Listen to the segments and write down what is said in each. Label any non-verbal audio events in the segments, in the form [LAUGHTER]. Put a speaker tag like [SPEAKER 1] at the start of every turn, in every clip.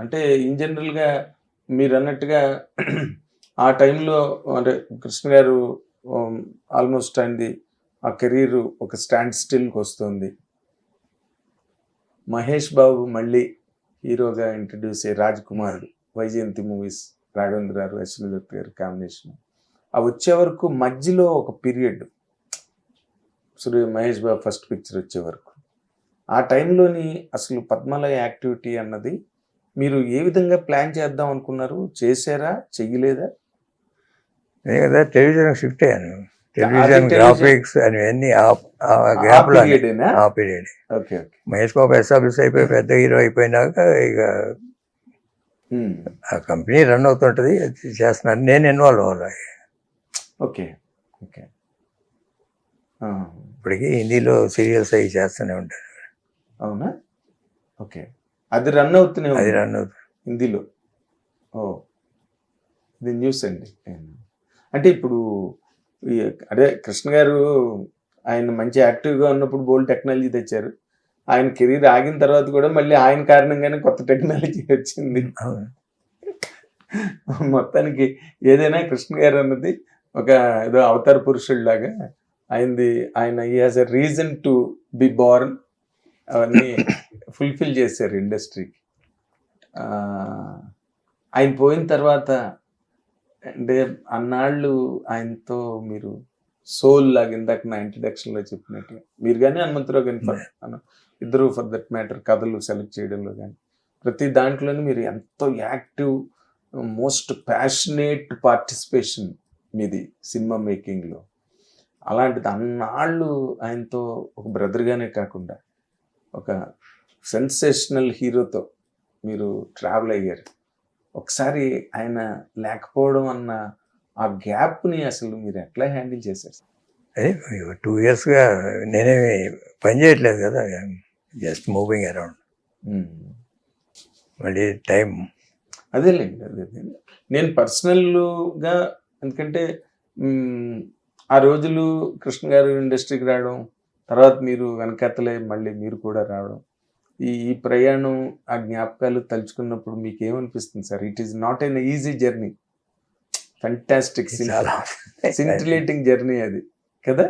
[SPEAKER 1] అంటే ఇన్ జనరల్గా మీరు అన్నట్టుగా ఆ టైంలో అంటే కృష్ణ గారు um, ఆల్మోస్ట్ అయింది. ఆ కెరీర్ ఒక స్టాండ్ స్టిల్కి వస్తుంది. మహేష్ బాబు మళ్ళీ హీరోగా ఇంట్రడ్యూస్ అయ్యే రాజ్ కుమార్ వైజయంతి మూవీస్ రాఘవేంద్ర గారు అశ్విని గారు కాంబినేషన్ ఆ వచ్చే వరకు మధ్యలో ఒక period Surya Mahesh Babu first picture వచ్చే వరకు. ఆ టైంలోని అసలు పద్మలయ యాక్టివిటీ అన్నది మీరు ఏ విధంగా ప్లాన్ చేద్దాం అనుకున్నారు? చేశారా? చెయ్యలేదా?
[SPEAKER 2] నేను కదా టెలివిజన్ షిఫ్ట్ అయ్యాను టెలివిజన్ గ్రాఫిక్స్ అన్ని గ్యాప్లో
[SPEAKER 1] పీరియడేనా
[SPEAKER 2] ఆ period
[SPEAKER 1] okay okay.
[SPEAKER 2] Mahesh Babu establish అయిపోయి పెద్ద హీరో అయిపోయినాక ఇక
[SPEAKER 1] ఉమ్,
[SPEAKER 2] ఆ కంపెనీ రన్ అవుతుంటది అది చేస్తున్నాను నేను ఇన్వాల్వ్ అవ్వాలి.
[SPEAKER 1] Okay okay.
[SPEAKER 2] ఇప్పటికీ హిందీలో సీరియల్స్ అవి చేస్తూనే ఉంటాను
[SPEAKER 1] అవునా? ఓకే. అది రన్ అవుతూనే
[SPEAKER 2] అది రన్ అవుతుంది.
[SPEAKER 1] హిందీలో. ఓ. ఇది న్యూస్ అండి. అంటే ఇప్పుడు అదే కృష్ణ గారు ఆయన మంచి యాక్టివ్గా ఉన్నప్పుడు బోల్డ్ టెక్నాలజీ తెచ్చారు. ఆయన కెరీర్ ఆగిన తర్వాత కూడా మళ్ళీ ఆయన కారణంగానే కొత్త టెక్నాలజీ వచ్చింది. మొత్తానికి ఏదైనా కృష్ణ గారు అన్నది ఒక ఏదో అవతార పురుషుడిలాగా ఆయనది ఆయన ఈ has a reason to be born అవన్నీ [LAUGHS] ఫుల్ఫిల్ చేశారు ఇండస్ట్రీకి ఆయన పోయిన తర్వాత అంటే అన్నాళ్ళు ఆయనతో మీరు సోల్ లాగా ఇందాక నా ఇంట్రడక్షన్లో చెప్పినట్టుగా మీరు కానీ హనుమంతరావు కానీ ఇద్దరు ఫర్ దట్ మ్యాటర్ కథలు సెలెక్ట్ చేయడంలో కానీ ప్రతి దాంట్లోనూ మీరు ఎంతో యాక్టివ్ మోస్ట్ ప్యాషనేట్ పార్టిసిపేషన్ మీది సినిమా మేకింగ్లో అలాంటిది అన్నాళ్ళు ఆయనతో ఒక బ్రదర్గానే కాకుండా ఒక సెన్సేషనల్ హీరోతో మీరు ట్రావెల్ అయ్యారు. ఒకసారి ఆయన లేకపోవడం అన్న ఆ గ్యాప్ని అసలు మీరు ఎట్లా హ్యాండిల్ చేశారు?
[SPEAKER 2] అదే టూ ఇయర్స్గా నేనేమి పని చేయట్లేదు కదా జస్ట్ మూవింగ్ అరౌండ్. మళ్ళీ టైం
[SPEAKER 1] అదేలేండి అదే. నేను పర్సనల్గా ఎందుకంటే ఆ రోజులు కృష్ణ గారు ఇండస్ట్రీకి రావడం తర్వాత మీరు వెనకతలే మళ్ళీ మీరు కూడా రావడం ఈ ప్రయాణం ఆ జ్ఞాపకాలు తలుచుకున్నప్పుడు మీకు ఏమనిపిస్తుంది sir it is not an easy journey fantastic scintillating journey అది. కదా.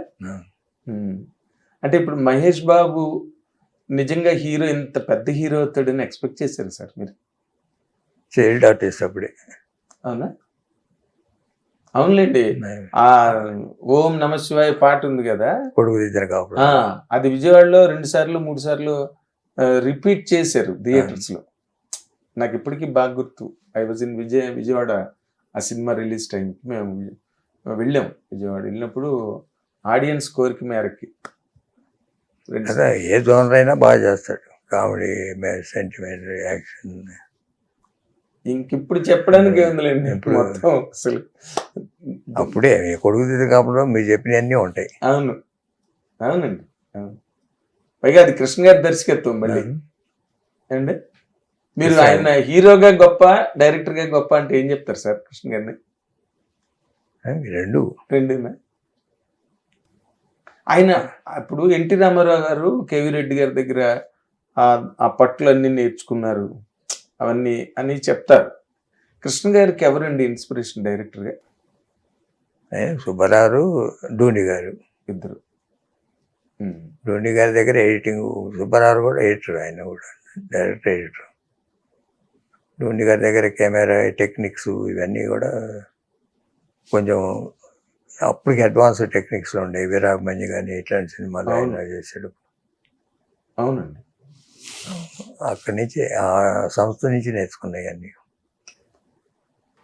[SPEAKER 1] అంటే ఇప్పుడు మహేష్ బాబు నిజంగా హీరో ఇంత పెద్ద హీరో అవుతాడని ఎక్స్పెక్ట్ చేశారు సార్ మీరు?
[SPEAKER 2] చైల్డ్ ఆర్టిస్ట్ అప్పుడే.
[SPEAKER 1] అవునా? అవునులేండి. ఆ ఓం నమ శివాయ పాట ఉంది కదా?
[SPEAKER 2] కొడుకు
[SPEAKER 1] అది విజయవాడలో రెండు సార్లు మూడు సార్లు రిపీట్ చేశారు థియేటర్స్లో. నాకు ఇప్పటికీ బాగా గుర్తు. I was in Vijaya Vijayawada ఆ సినిమా రిలీజ్ టైంకి మేము వెళ్ళాం విజయవాడ. వెళ్ళినప్పుడు ఆడియన్స్ కోరిక మేరకి
[SPEAKER 2] ఏ జోనర్ అయినా బాగా చేస్తాడు. కామెడీ సెంటిమెంట్ యాక్షన్
[SPEAKER 1] ఇంక ఇప్పుడు చెప్పడానికి ఏముందిలేండి
[SPEAKER 2] ఇప్పుడు-
[SPEAKER 1] మొత్తం అసలు.
[SPEAKER 2] అప్పుడే కొడుకు దిద్దరు కాపుడు మీరు చెప్పినవన్నీ ఉంటాయి.
[SPEAKER 1] అవును. అవునండి. అవును. పైగా అది కృష్ణ గారి దర్శకత్వం మళ్ళీ. అండి మీరు. ఆయన హీరోగా గొప్ప డైరెక్టర్గా గొప్ప అంటే ఏం చెప్తారు సార్ కృష్ణ గారిని?
[SPEAKER 2] రెండు.
[SPEAKER 1] రెండునా ఆయన అప్పుడు ఎన్టీ రామారావు గారు కేవీ రెడ్డి గారి దగ్గర ఆ- ఆ పట్లు అన్ని నేర్చుకున్నారు. అవన్నీ అని చెప్తారు. కృష్ణ గారికి ఎవరండి ఇన్స్పిరేషన్ డైరెక్టర్గా
[SPEAKER 2] ఏ, సుబ్బారావు డూని గారు.
[SPEAKER 1] ఇద్దరు.
[SPEAKER 2] డూని గారి దగ్గర ఎడిటింగ్ సుబ్బారావు కూడా ఎడిటర్ ఆయన కూడా డైరెక్టర్ ఎడిటర్. డూని గారి దగ్గర కెమెరా టెక్నిక్స్ ఇవన్నీ కూడా కొంచెం అప్పటికి అడ్వాన్స్ టెక్నిక్స్ ఉండే. విరాగ్ మంజి కానీ ఇట్లాంటి సినిమాలు ఆయన. చేశాడు
[SPEAKER 1] అవునండి.
[SPEAKER 2] అక్కడి నుంచి ఆ సంస్థ నుంచి నేర్చుకున్నాయి అన్నీ.